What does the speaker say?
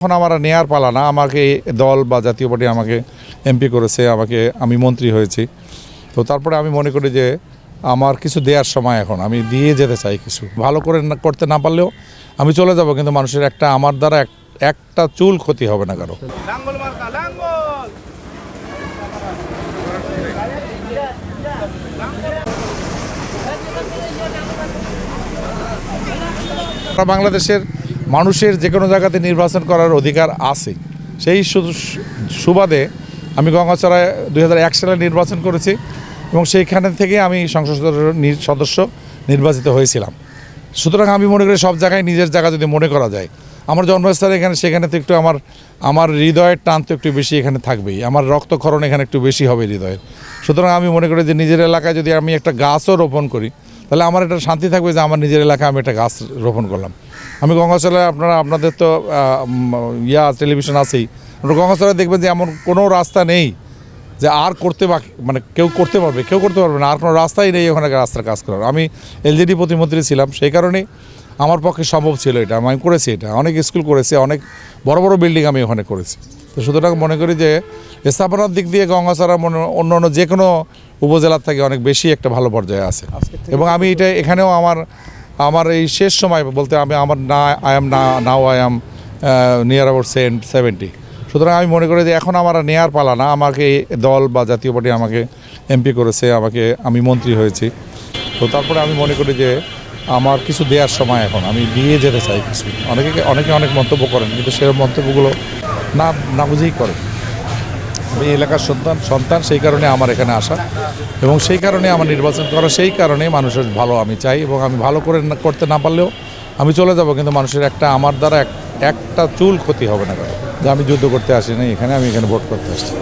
এখন আমার নেয়ার পালা না। আমাকে দল বা জাতীয় পার্টি আমাকে এমপি করেছে আমাকে আমি মন্ত্রী হয়েছি। তো তারপরে আমি মনে করি যে আমার কিছু দেওয়ার সময় এখন। আমি দিয়ে যেতে চাই কিছু। ভালো করে করতে না পারলেও আমি চলে যাব কিন্তু মানুষের একটা আমার দ্বারা এক- একটা চুল ক্ষতি হবে না কারও। বাংলাদেশের মানুষের যে কোনো জায়গাতে নির্বাচন করার অধিকার আছে। সেই সুবাদে আমি গঙ্গাচড়ায় দুই সালে নির্বাচন করেছি এবং সেইখানে থেকে আমি সংসদ সদস্য- নির্বাচিত হয়েছিলাম। সুতরাং আমি মনে করি সব জায়গায় নিজের জায়গা যদি মনে করা যায়, আমার জন্মস্থান এখানে, সেখানে তো একটু আমার আমার হৃদয়ের টান তো একটু বেশি এখানে থাকবেই, আমার রক্তক্ষরণ এখানে একটু বেশি হবে হৃদয়ের। সুতরাং আমি মনে করি যে নিজের এলাকায় যদি আমি একটা গাছও রোপণ করি তাহলে আমার একটা শান্তি থাকবে যে আমার নিজের এলাকায় আমি একটা গাছ রোপণ করলাম। আমি গঙ্গাচলে আপনারা, আপনাদের তো ইয়া, টেলিভিশন আছেই। আপনারা গঙ্গাচলে দেখবেন যে এমন কোনো রাস্তা নেই যে আর করতে বাকি মানে কেউ করতে পারবে, কেউ করতে পারবে না। আর কোনো রাস্তাই নেই ওখানে রাস্তার কাজ করার। আমি এলজিডি প্রতিমন্ত্রী ছিলাম, সেই কারণেই আমার পক্ষে সম্ভব ছিল এটা। আমি করেছি এটা। অনেক স্কুল করেছি, অনেক বড় বড় বিল্ডিং আমি ওখানে করেছি। তো সুতরাং মনে করি যে স্থাপনার দিক দিয়ে গঙ্গাচড়া মনে অন্য অন্য যে কোনো উপজেলার থেকে অনেক বেশি একটা ভালো পর্যায়ে আছে। এবং আমি এটা এখানেও আমার আমার এই শেষ সময় বলতে আমি আমার না আই এম না now I am near about cent seventy সুতরাং আমি মনে করি যে এখন আমার নেয়ার পালা না। আমাকে দল বা জাতীয় পার্টি আমাকে এমপি করেছে, আমাকে আমি মন্ত্রী হয়েছি। তো তারপরে আমি মনে করি যে আমার কিছু দেওয়ার সময় এখন। আমি দিয়ে যেতে চাই কিছু। অনেকে অনেকে অনেক মন্তব্য করেন, কিন্তু সেই মন্তব্যগুলো না না বুঝেই করেন। এই এলাকার সন্তান সন্তান, সেই কারণে আমার এখানে আসা। এবং সেই কারণে আমার নির্বাচন করা, সেই কারণে মানুষের ভালো আমি চাই এবং আমি ভালো করে করতে না পারলেও আমি চলে যাব, কিন্তু মানুষের একটা, আমার দ্বারা এক- একটা চুল ক্ষতি হবে না কারণ যে আমি যুদ্ধ করতে আসিনি, এখানে আমি এখানে ভোট করতে আসছি।